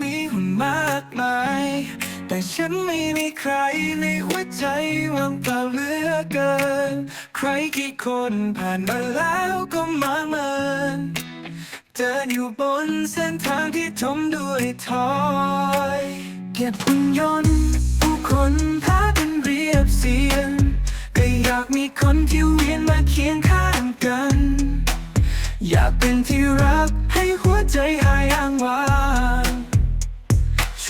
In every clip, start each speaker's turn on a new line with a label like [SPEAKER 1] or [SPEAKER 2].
[SPEAKER 1] มีหุ่นมากมาย แต่ฉันไม่มีใครในหัวใจว่างเปล่าเหลือเกิน ใครกี่คนผ่านมาแล้วก็มาเมินเดินอยู่บนเส้นทางที่ทมด้วยทอยเก็บหุ่นยนต์ ผู้คนพากันเรียบเสียงก็อยากมีคนที่เวียนมาเคียงข้างกัน อยากเป็นที่รักใ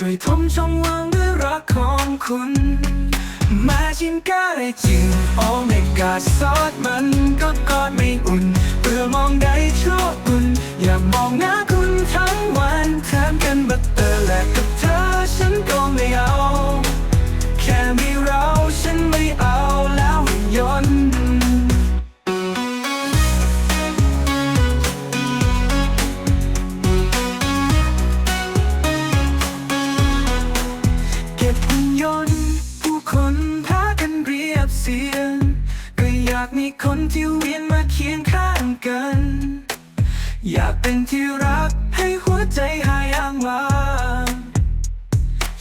[SPEAKER 1] ช่วยทมช่องว่างด้วยรักของคุณ มาชิมกาได้จริงโอ้ไม่กาซอสมันก็กอดไม่อุ่นเพื่อมองได้ชั่วอุ่น อย่ามองหน้าคุณทั้งวันแถมกันบัตเตอร์และกับ ยนต์ ผู้คนพากันเรียบเสียง ก็อยากมีคนที่เวียนมาเคียงข้างกัน อยากเป็นที่รักให้หัวใจหายอ้างว้าง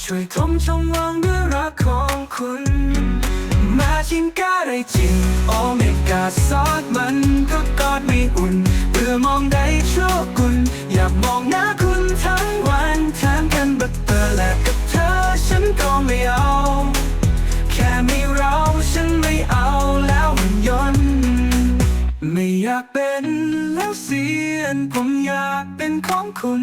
[SPEAKER 1] ช่วยทมช่องว่างด้วยรักของคุณ มาชิมก็ได้จริงโอเมก้าซอสมันก็กอดไม่อุ่นเพื่อมองได้ชั่วคุณ อยากมองหน้าคุณากเป็นแล้วเสียนผมอยากเป็นของคุณ